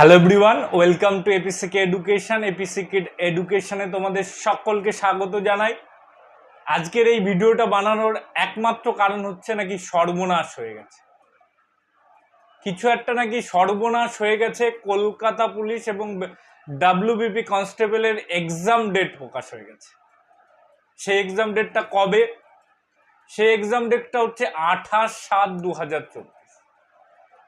Hello everyone welcome to APCK education APCK এডুকেশানে তোমাদের সকলকে স্বাগত জানাই। আজকের এই ভিডিওটা বানানোর একমাত্র কারণ হচ্ছে নাকি সর্বনাশ হয়ে গেছে। কিছু একটা নাকি সর্বনাশ হয়ে গেছে, কলকাতা পুলিশ এবং ডাব্লিউবিপি কনস্টেবলের এক্সাম ডেট প্রকাশ হয়ে গেছে। সেই এক্সাম ডেটটা কবে? সেই এক্সাম ডেটটা হচ্ছে আঠাশ সাত দু হাজার চব্বিশ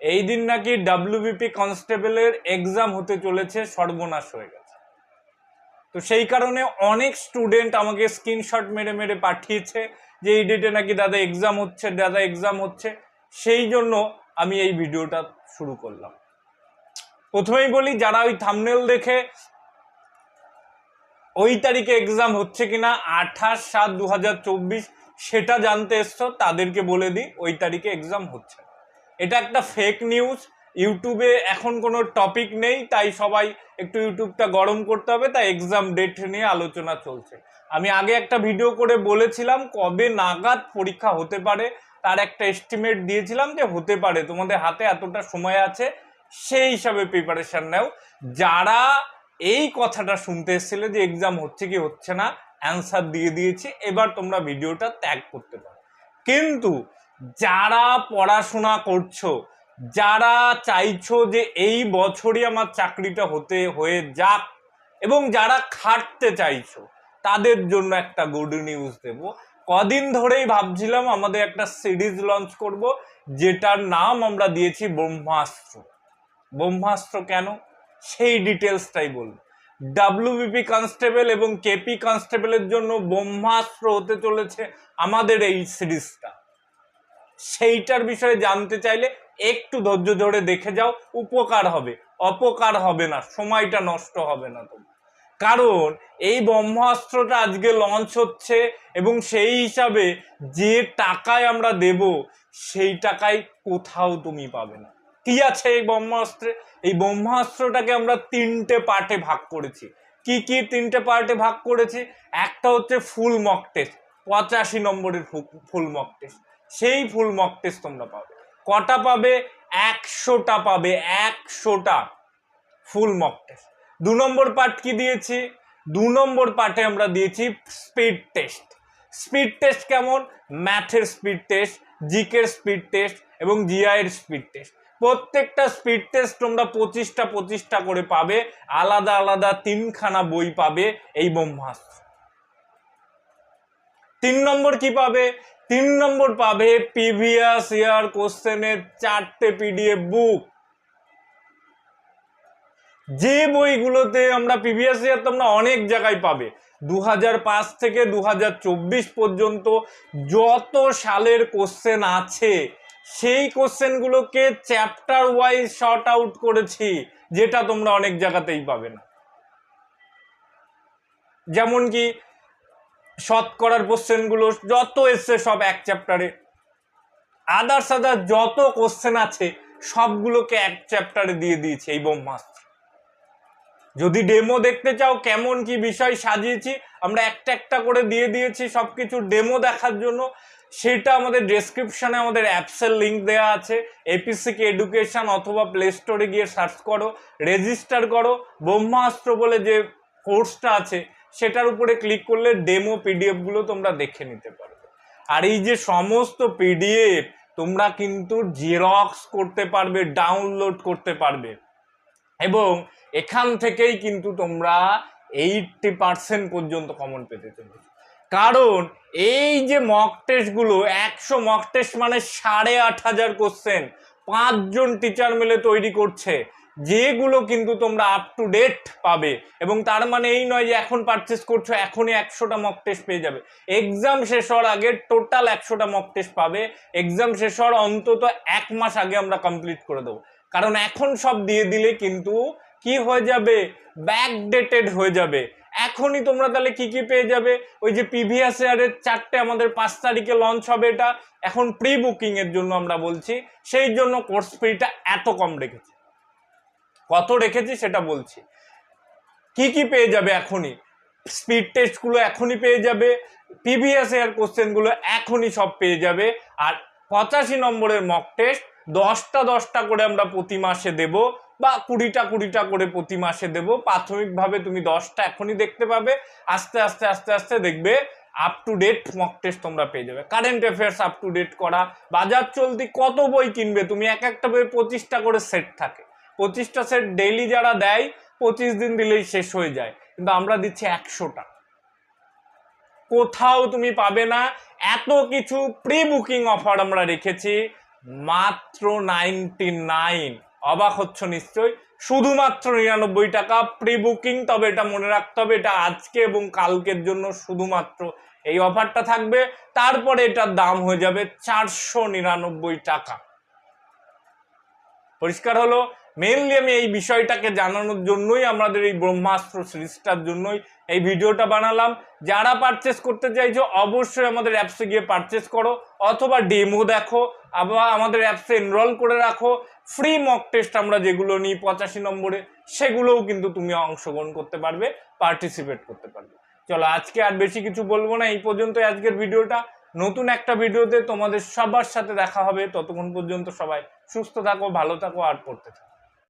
এই দিন নাকি ডাব্লিউবিপি কনস্টেবলের এক্সাম হতে চলেছে, সর্বনাশ হয়ে গেছে। তো সেই কারণে অনেক স্টুডেন্ট আমাকে স্ক্রিনশট মেরে মেরে পাঠিয়েছে যে এই ডেটে নাকি দাদা এক্সাম হচ্ছে, দাদা এক্সাম হচ্ছে। সেই জন্য আমি এই ভিডিওটা শুরু করলাম। প্রথমেই বলি, যারা ওই থামনেল দেখে ওই তারিখে এক্সাম হচ্ছে কিনা, আঠাশ সাত দু সেটা জানতে এসছো, তাদেরকে বলে দিই, ওই তারিখে এক্সাম হচ্ছে না। এটা একটা ফেক নিউজ ইউটিউবে এখন কোনো টপিক নেই, তাই সবাই একটু ইউটিউবটা গরম করতে হবে, তাই এক্সাম ডেট নিয়ে আলোচনা চলছে। আমি আগে একটা ভিডিও করে বলেছিলাম, কবে নাগাদ পরীক্ষা হতে পারে, তার একটা এস্টিমেট দিয়েছিলাম যে হতে পারে। তোমাদের হাতে এতটা সময় আছে, সেই হিসাবে প্রিপারেশন নাও। যারা এই কথাটা শুনতে এসেছিলে যে এক্সাম হচ্ছে কি হচ্ছে না অ্যান্সার দিয়ে দিয়েছি, এবার তোমরা ভিডিওটা ত্যাগ করতে পারো। কিন্তু যারা পড়াশোনা করছ, যারা চাইছো যে এই বছরই আমার চাকরিটা হতে, হয়ে যাক এবং যারা খাটতে চাইছো, তাদের জন্য একটা গুড নিউজ দেব। কদিন ধরেই ভাবছিলাম আমাদের একটা সিরিজ লঞ্চ করব, যেটার নাম আমরা দিয়েছি ব্রহ্মাস্ত্র। ব্রহ্মাস্ত্র কেন? সেই ডিটেলসটাই বলব। ডাব্লিউবিপি কনস্টেবল এবং কেপি কনস্টেবলের জন্য ব্রহ্মাস্ত্র হতে চলেছে আমাদের এই সিরিজটা সেইটার বিষয়ে জানতে চাইলে একটু ধৈর্য ধরে দেখে যাও, উপকার হবে। অপকার হবে না, সময়টা নষ্ট হবে না তোমার কারণ এই ব্রহ্মাস্ত্রটা আজকে লঞ্চ হচ্ছে এবং সেই হিসাবে যে টাকায় আমরা দেব, সেই টাকায় কোথাও তুমি পাবে না। কি আছে এই ব্রহ্মাস্ত্রে? এই ব্রহ্মাস্ত্রটাকে আমরা তিনটে পার্টে ভাগ করেছি। কি কি তিনটে পার্টে ভাগ করেছি? একটা হচ্ছে ফুল মক টেস্ট পঁচাশি নম্বরের ফুল মক টেস্ট সেই ফুল মক টেস্ট তোমরা পাবে। কটা পাবে? একশোটা পাবে, একশোটা ফুল মক টেস্ট দু নম্বর পার্ট কি দিয়েছি? দু নম্বর পার্টে আমরা দিয়েছি স্পিড টেস্ট স্পিড টেস্ট কেমন? ম্যাথের স্পিড টেস্ট জিকের স্পিড টেস্ট এবং জিআইয়ের স্পিড টেস্ট প্রত্যেকটা স্পিড টেস্ট তোমরা পঁচিশটা পঁচিশটা করে পাবে। আলাদা আলাদা তিনখানা বই পাবে এই ব্রহ্মাস্ত্র। তিন নম্বর কি পাবে? তিন নম্বর পাবে প্রিভিয়াস ইয়ার কোশ্চেনের চারটে পিডিএফ বুক যে বইগুলোতে আমরা প্রিভিয়াস ইয়ার তোমরা অনেক জায়গায় পাবে দু থেকে দু হাজার চব্বিশ পর্যন্ত যত সালের কোশ্চেন আছে, সেই কোশ্চেনগুলোকে চ্যাপ্টার ওয়াইজ শর্ট আউট করেছি, যেটা তোমরা অনেক জায়গাতেই পাবে না। যেমন কি শতকরার কোশ্চেনগুলো, যত এসছে সব এক চ্যাপ্টারে। আদার্স আদার্স যত কোশ্চেন আছে, সবগুলোকে এক চ্যাপ্টারে দিয়ে দিয়েছে এই ব্রহ্মাস্ত্র। যদি ডেমো দেখতে চাও, কেমন কি বিষয় সাজিয়েছি, আমরা একটা একটা করে দিয়ে দিয়েছি সব কিছু ডেমো দেখার জন্য। সেটা আমাদের ডেসক্রিপশনে আমাদের অ্যাপসের লিঙ্ক দেওয়া আছে। এপিসিকে এডুকেশন অথবা প্লে স্টোরে গিয়ে সার্চ করো রেজিস্টার করো। ব্রহ্মাস্ত্র বলে যে কোর্সটা আছে সেটার উপরে ক্লিক করলে ডেমো পিডিএফগুলো তোমরা দেখে নিতে পারবে। আর এই যে সমস্ত পিডিএফ তোমরা কিন্তু জেরক্স করতে পারবে ডাউনলোড করতে পারবে। এবং এখান থেকেই কিন্তু তোমরা এইটটি পার্সেন্ট পর্যন্ত কমন পেতে চলেছো। কারণ এই যে মক টেস্টগুলো একশো মক টেস্ট মানে সাড়ে আট হাজার কোশ্চেন পাঁচজন টিচার মিলে তৈরি করছে। যেগুলো কিন্তু তোমরা আপ টু ডেট পাবে। এবং তার মানে এই নয় যে এখন পারচেস করছ, এখনই একশোটা মক টেস্ট পেয়ে যাবে। এক্সাম শেষ হওয়ার আগে টোটাল একশোটা মক টেস্ট পাবে। এক্সাম শেষ হওয়ার অন্তত এক মাস আগে আমরা কমপ্লিট করে দেবো। কারণ এখন সব দিয়ে দিলে কিন্তু কি হয়ে যাবে? ব্যাকডেটেড হয়ে যাবে। এখনই তোমরা তাহলে কি কি পেয়ে যাবে? ওই যে প্রিভিয়াস ইয়ারের চারটে আমাদের পাঁচ তারিখে লঞ্চ হবে এটা। এখন প্রি বুকিং এর জন্য আমরা বলছি। সেই জন্য কোর্স ফিটা এত কম রেখেছি। কত রেখেছি সেটা বলছি। কি কি পেয়ে যাবে এখনই? স্পিড টেস্টগুলো এখনই পেয়ে যাবে প্রিভিয়াস ইয়ার কোশ্চেনগুলো এখনই সব পেয়ে যাবে, আর পঁচাশি নম্বরের মক টেস্ট দশটা দশটা করে আমরা প্রতি মাসে দেব, বা কুড়িটা কুড়িটা করে প্রতি মাসে দেব। প্রাথমিকভাবে তুমি দশটা এখনই দেখতে পাবে, আস্তে আস্তে আস্তে আস্তে দেখবে up to date mock test তোমরা পেয়ে যাবে। Current affairs up to date করা, বাজার চলতি কত বই কিনবে, তুমি এক একটা বই পঁচিশটা করে সেট থাকে। পঁচিশটা সেট ডেইলি যারা দেয়, পঁচিশ দিন দিলেই শেষ হয়ে যায়। কিন্তু আমরা দিচ্ছি একশোটা। কোথাও তুমি পাবে না। এত কিছু প্রি বুকিং অফার আমরা রেখেছি। মাত্র নাইনটি নাইন অবাক হচ্ছ নিশ্চয়? শুধুমাত্র নিরানব্বই টাকা প্রি বুকিং তবে এটা মনে রাখতে হবে, এটা আজকে এবং কালকের জন্য শুধুমাত্র এই অফারটা থাকবে। তারপরে এটার দাম হয়ে যাবে চারশো নিরানব্বই টাকা। পরিষ্কার হলো? মেনলি আমি এই বিষয়টাকে জানানোর জন্যই আমাদের এই ব্রহ্মাস্ত্র সিরিজটার জন্যই এই ভিডিওটা বানালাম। যারা পারচেস করতে চাইছো, অবশ্যই আমাদের অ্যাপসে গিয়ে পারচেস করো, অথবা ডেমো দেখো, আবার আমাদের অ্যাপসে এনরোল করে রাখো। ফ্রি মক টেস্ট আমরা যেগুলো নিই পঁচাশি নম্বরে, সেগুলোও কিন্তু তুমি অংশগ্রহণ করতে পারবে পার্টিসিপেট করতে পারবে। চলো, আজকে আর বেশি কিছু বলব না, এই পর্যন্ত আজকের ভিডিওটা। নতুন একটা ভিডিওতে তোমাদের সবার সাথে দেখা হবে। ততক্ষণ পর্যন্ত সবাই সুস্থ থাকো, ভালো থাকো, আর পড়তে থাকো।